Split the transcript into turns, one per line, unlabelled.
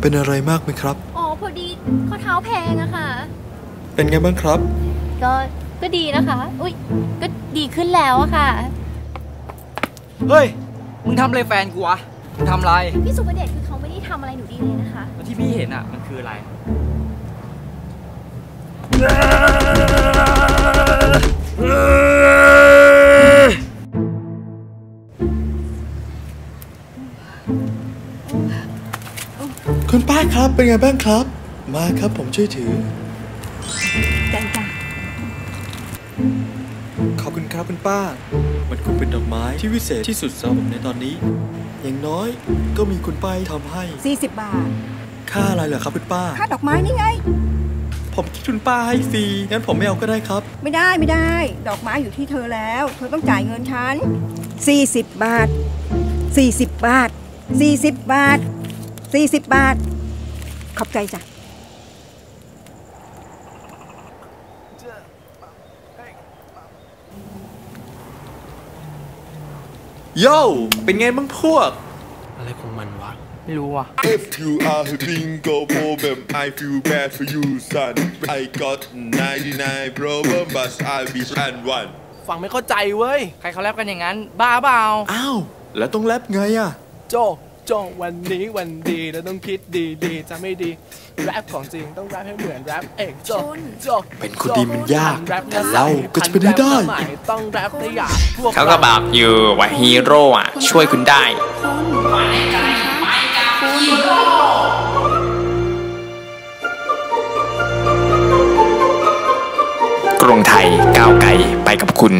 เป็นอะไรมากไหมครับ
อ๋อ พอดีข้อเท้าแพงอะค่ะ
เป็นไงบ้างครับ
ก็ ก็ดีนะคะ อุ้ยก็ดีขึ้นแล้วอะค่ะ
เฮ้ย มึงทำอะไรแฟนกูวะ มึงทำอะไร
พี่สุภเดชคือเขาไม่ได้ทำอะไรหนูดีเลยนะคะ
แล้วที่พี่เห็นอะมันคืออะไร
คุณป้าครับเป็นไงบ้างครับ มาครับผมช่วยถือ
จังจ้ะ
ขอบคุณครับคุณป้า มันคงเป็นดอกไม้ที่วิเศษที่สุดสำหรับผมในตอนนี้ อย่างน้อยก็มีคุณป้าทำให้
40 บาท
ค่าอะไรเหรอครับคุณป้า
ค่าดอกไม้นี่ไง
ผมคิดคุณป้าให้ฟรีงั้นผมไม่เอาก็ได้ครับ
ไม่ได้ไม่ได้ ดอกไม้อยู่ที่เธอแล้ว เธอต้องจ่ายเงินฉัน40 บาท 40 บาท 40 บาท 40 บาท ขอบใจจ้ะ
โย่เป็นไงบ้างพวก
อะไรของมันวะ ไม่รู้ว่ะ
If you are a bingo problem, I feel bad for you, son. I got 99 problem, but I wish and one.
ฟังไม่เข้าใจเว้ย
ใครเขาแรปกันอย่างนั้น บ้าเปล่า
อ้าว แล้วต้องแรปไงอะ
โจ โจวันนี้วันดีเราต้องคิดดีดีจะไม่ดีแรปของจริงต้องแรปให้เหมือนแรปเอกโจโจ
เป็นคนดีมันยาก
แรป
แต่เราก็จะเป็นให้ได้
แรปสมัยต้องแรปได้อย่างพวก
เขาก็บอกอยู่ว่าฮีโร่อะช่วยคุณได้กรุงไทยก้าวไกลไปกับคุณ